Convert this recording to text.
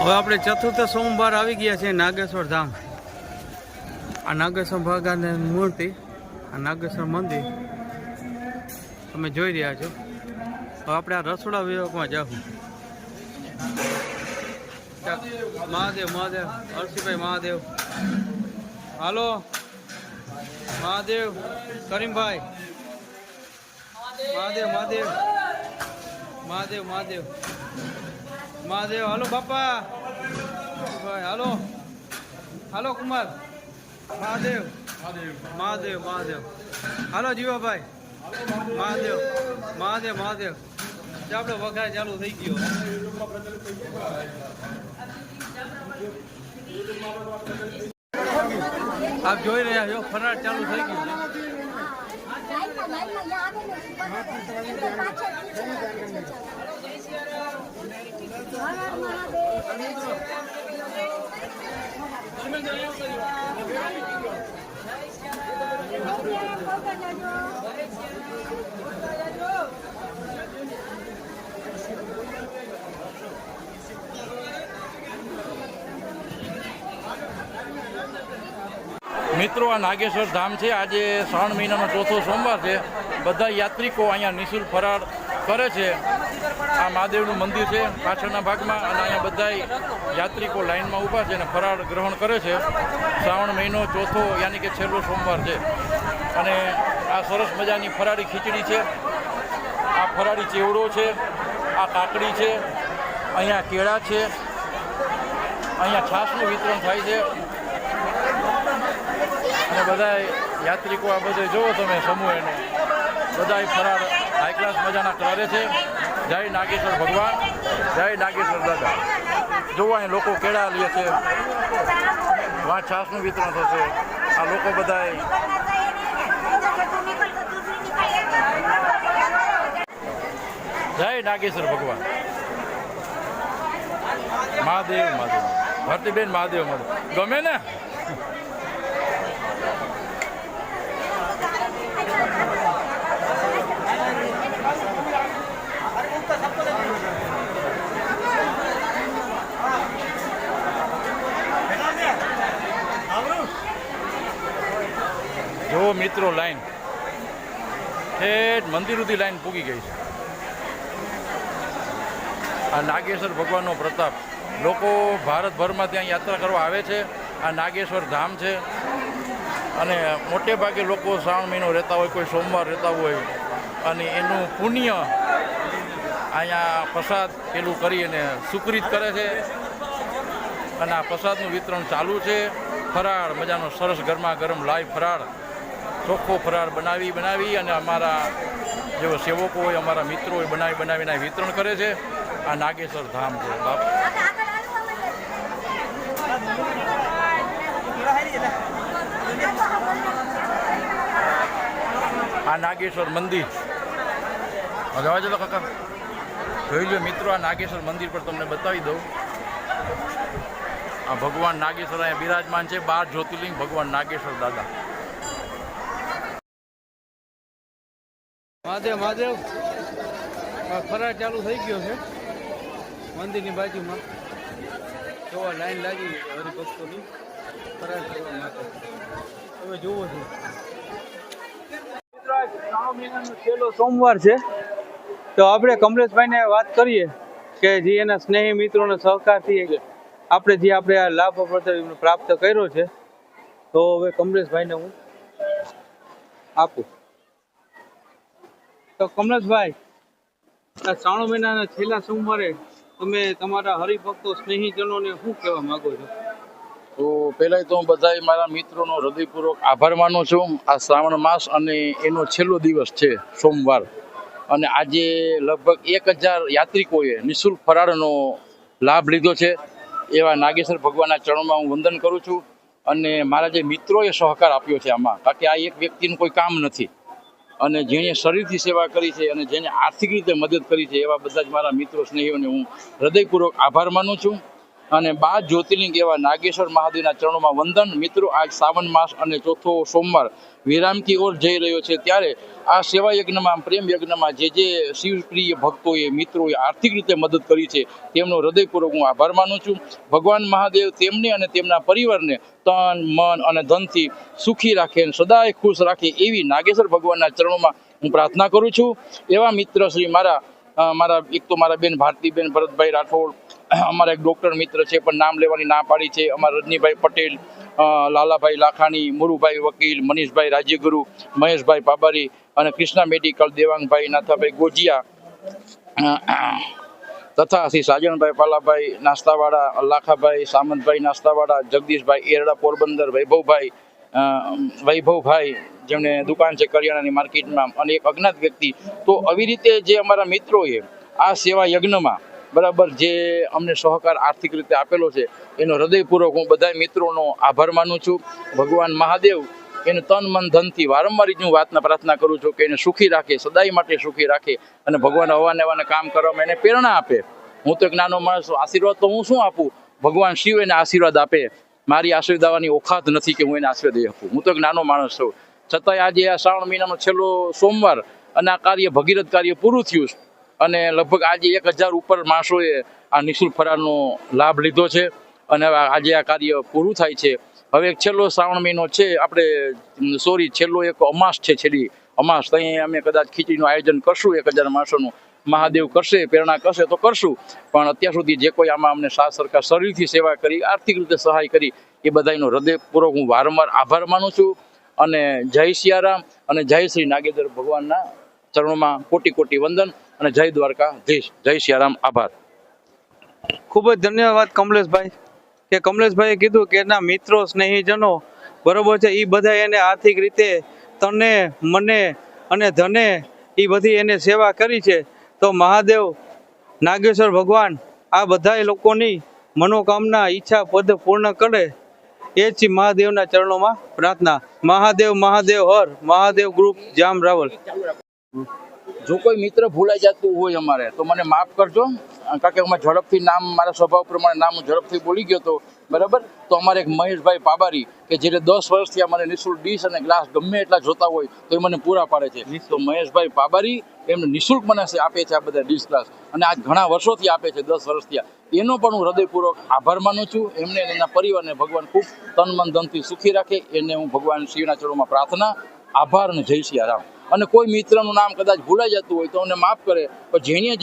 હવે આપણે ચતુર્થ સોમવાર આવી ગયા છે નાગેશ્વર ધામ. આ નાગેશ્વર ભગવાનની મૂર્તિ, આ નાગેશ્વર મંદિર તમે જોઈ રહ્યા છો. હવે આપણે આ રસોડા વિભાગમાં જાઉં મહાદેવ મહાદેવ હર્ષિભાઈ મહાદેવ. હાલો, મહાદેવ, કરીમભાઈ. મહાદેવ મહાદેવ. મહાદેવ મહાદેવ. મહાદેવ, હાલો બાપા. ભાઈ, હાલો. હાલો કુમાર. મહાદેવ. મહાદેવ મહાદેવ. હાલો જીવાભાઈ. મહાદેવ મહાદેવ મહાદેવ. આપણે વઘાર ચાલુ થઈ ગયો. આપ જોઈ રહ્યા છો, ફરાર ચાલુ થઈ ગયું છે. મિત્રો, આ નાગેશ્વર ધામ છે. આજે શ્રાવણ મહિનાનો ચોથો સોમવાર છે. બધા યાત્રિકો અહીંયા નિઃશુલ્ક ફરાર કરે છે. આ મહાદેવનું મંદિર છે. પાછળના ભાગમાં અને અહીંયા બધા યાત્રિકો લાઈનમાં ઊભા છે અને ફરાર ગ્રહણ કરે છે. શ્રાવણ મહિનો ચોથો, યાની કે છેલ્લો સોમવાર છે. અને આ સરસ મજાની ફરાળી ખીચડી છે. આ ફરાળી ચેવડો છે, આ કાકડી છે, અહીંયા કેળા છે, અહીંયા છાશનું વિતરણ થાય છે. અને બધા યાત્રિકો આ બધે જોવો તમે સમૂહ એને બધા ફરાળ હાઈ ક્લાસ મજાના કરે છે. જય નાગેશ્વર ભગવાન, જય નાગેશ્વર દાદા. જોવા અહીં લોકો કેળા લે છે. વાં છાસનું વિતરણ થશે. આ લોકો બધા જય નાગેશ્વર ભગવાન. મહાદેવ મહાદેવ. ભરતીબેન મહાદેવ મહાદેવ. ગમે ને? જો મિત્રો લાઈન. ઠેઠ મંદિર સુધી લાઈન પૂગી ગઈ છે. આ નાગેશ્વર ભગવાનનો પ્રતાપ. લોકો ભારતભરમાં ત્યાં યાત્રા કરવા આવે છે. આ નાગેશ્વર ધામ છે. અને મોટે ભાગે લોકો શ્રાવણ મહિનો રહેતા હોય, કોઈ સોમવાર રહેતા હોય. અને એનું પુણ્ય અહીંયા પ્રસાદ પેલું કરી અને સુકૃત કરે છે. અને આ પ્રસાદનું વિતરણ ચાલુ છે. ફરાળ, મજાનો સરસ ગરમા ગરમ લાઈવ ફરાળ. ચોખ્ખો ફરાર બનાવી બનાવી અને અમારા જેવો સેવકો હોય, અમારા મિત્રો હોય, બનાવી બનાવીને વિતરણ કરે છે. આ નાગેશ્વર ધામ છે. બાપ. આ નાગેશ્વર મંદિર. જવા જતો કાકા. જોઈ લો મિત્રો, આ નાગેશ્વર મંદિર પર તમને બતાવી દઉં. આ ભગવાન નાગેશ્વર અહીંયા બિરાજમાન છે. બાર જ્યોતિર્લિંગ ભગવાન નાગેશ્વર દાદા. મહાદેવ મહાદેવ ફરાર ચાલુ થઈ ગયો છે. મંદિરની બાજુમાં. જોવા, લાઈન લાગી હરિભક્તોની. ફરાર કરવા માટે. તમે જુઓ છો. સોમવાર છે. તો આપણે કમલેશભાઈને વાત કરીએ કે જે એના સ્નેહી મિત્રોને સહકારથી આપણે જે આપણે આ લાભ પ્રાપ્ત કર્યો છે. તો હવે કમલેશભાઈને હું આપું. તો કમલેશભાઈ આ શ્રાવણ મહિનાના છેલ્લા સોમવારે તમે તમારા હરિભક્તો સ્નેહીજનોને શું કહેવા માંગો છો? તો પહેલાં તો હું બધા મારા મિત્રોનો હૃદયપૂર્વક આભાર માનું છું. આ શ્રાવણ માસ અને એનો છેલ્લો દિવસ છે સોમવાર. અને આજે લગભગ એક હજાર યાત્રિકોએ નિઃશુલ્ક ફરાળનો લાભ લીધો છે. એવા નાગેશ્વર ભગવાનના ચરણમાં હું વંદન કરું છું. અને મારા જે મિત્રોએ સહકાર આપ્યો છે આમાં, કારણ કે આ એક વ્યક્તિનું કોઈ કામ નથી. અને જેણે શરીરથી સેવા કરી છે અને જેને આર્થિક રીતે મદદ કરી છે એવા બધા જ મારા મિત્રો સ્નેહીઓને હું હૃદયપૂર્વક આભાર માનું છું. અને બાર જ્યોતિર્લિંગ એવા નાગેશ્વર મહાદેવના ચરણોમાં વંદન. મિત્રો, આજ શ્રાવણ માસ અને ચોથો સોમવાર વિરામથી ઓર જઈ રહ્યો છે ત્યારે આ સેવા યજ્ઞમાં, પ્રેમ યજ્ઞમાં જે જે શિવપ્રિય ભક્તોએ, મિત્રોએ આર્થિક રીતે મદદ કરી છે, તેમનો હૃદયપૂર્વક હું આભાર માનું છું. ભગવાન મહાદેવ તેમને અને તેમના પરિવારને તન, મન અને ધનથી સુખી રાખે અને સદાય ખુશ રાખે એવી નાગેશ્વર ભગવાનના ચરણોમાં હું પ્રાર્થના કરું છું. એવા મિત્ર શ્રી મારા મારા, એક તો મારા બેન ભારતીબેન ભરતભાઈ રાઠોડ અમારા એક ડૉક્ટર મિત્ર છે, પણ નામ લેવાની ના પાડી છે. અમારા રજનીભાઈ પટેલ લાલાભાઈ લાખાણી, મુરુભાઈ વકીલ, મનીષભાઈ રાજ્યગુરુ, મહેશભાઈ પાબારી અને કૃષ્ણા મેડિકલ, દેવાંગભાઈ નાથાભાઈ ગોજિયા તથા શ્રી સાજણભાઈ પાલાભાઈ નાસ્તાવાળા, લાખાભાઈ સામંતભાઈ નાસ્તાવાળા, જગદીશભાઈ એરડા પોરબંદર, વૈભવભાઈ વૈભવભાઈ, જેમણે દુકાન છે કરિયાણાની માર્કેટમાં, અને એક અજ્ઞાત વ્યક્તિ. તો આવી રીતે જે અમારા મિત્રોએ આ સેવા યજ્ઞમાં બરાબર, જે અમને સહકાર આર્થિક રીતે આપેલો છે, એનો હૃદયપૂર્વક હું બધા મિત્રોનો આભાર માનું છું. ભગવાન મહાદેવ એને તન મન ધનથી વારંવાર જ હું વાતના પ્રાર્થના કરું છું કે એને સુખી રાખે, સદાય માટે સુખી રાખે અને ભગવાન અવાને અવાને કામ કરવામાં એને પ્રેરણા આપે. હું તો એક નાનો માણસ આશીર્વાદ તો હું શું આપું? ભગવાન શિવ એને આશીર્વાદ આપે. મારી આશીર્વાદ આવવાની ઓખાત નથી કે હું એને આશીર્વાદ શકું હું તો એક નાનો માણસ છું. છતાંય આજે આ શ્રાવણ મહિનાનો છેલ્લો સોમવાર અને આ કાર્ય ભગીરથ કાર્ય પૂરું થયું છે. અને લગભગ આજે એક હજાર ઉપર માણસોએ આ નિઃશુલ્ક ફરારનો લાભ લીધો છે અને આજે આ કાર્ય પૂરું થાય છે. હવે એક છેલ્લો શ્રાવણ મહિનો છે, આપણે સોરી, છેલ્લો એક અમાસ છે છેલ્લી અમાસ. ત્યાં અમે કદાચ ખીચડીનું આયોજન કરશું, એક હજાર માણસોનું મહાદેવ કરશે, પ્રેરણા કરશે તો કરશું. પણ અત્યાર સુધી જે કોઈ આમાં અમને સાથ સરકાર શરીરથી સેવા કરી, આર્થિક રીતે સહાય કરી, એ બધાનો હૃદયપૂર્વક હું વારંવાર આભાર માનું છું. અને જય સિયારામ અને જય શ્રી નાગેદર ભગવાનના ચરણોમાં કોટી કોટી વંદન. અને જય દ્વારકા ધીશ જય સિયારામ આભાર. ખૂબ જ ધન્યવાદ કમલેશભાઈ, કે કમલેશભાઈએ કીધું કે એના મિત્રો, સ્નેહીજનો, બરોબર છે એ બધા એને આર્થિક રીતે તને, મને અને ધને એ બધી એને સેવા કરી છે. તો મહાદેવ, નાગેશ્વર ભગવાન, આ બધા લોકોની મનોકામના, ઈચ્છા, પદ પૂર્ણ કરે, એ જ મહાદેવના ચરણોમાં પ્રાર્થના. મહાદેવ મહાદેવ હર, મહાદેવ ગ્રુપ, જામ રાવલ. જો કોઈ મિત્ર ભૂલાઈ જતું હોય અમારે તો મને માફ કરજો. કારણ કે અમે ઝડપથી નામ મારા સ્વભાવ પ્રમાણે નામ હું ઝડપથી બોલી ગયો હતો બરાબર? તો અમારે એક મહેશભાઈ પાબારી કે જે દસ વર્ષથી અમારે મને નિઃશુલ્ક ડીશ અને ગ્લાસ ગમે એટલા જોતા હોય તો એ મને પૂરા પાડે છે. તો મહેશભાઈ પાબારી એમને નિઃશુલ્ક મને આપે છે આ બધા ડીશ ગ્લાસ. અને આજ ઘણા વર્ષોથી આપે છે દસ વર્ષથી. એનો પણ હું હૃદયપૂર્વક આભાર માનું છું. એમને એના પરિવારને ભગવાન ખૂબ તન મન ધનથી સુખી રાખે. એને હું ભગવાન શિવના ચરોમાં પ્રાર્થના આભાર અને જય સિયારામ અને કોઈ મિત્રનું નામ કદાચ ભૂલાઈ જતું હોય તો અમને માફ કરે, પણ જેણે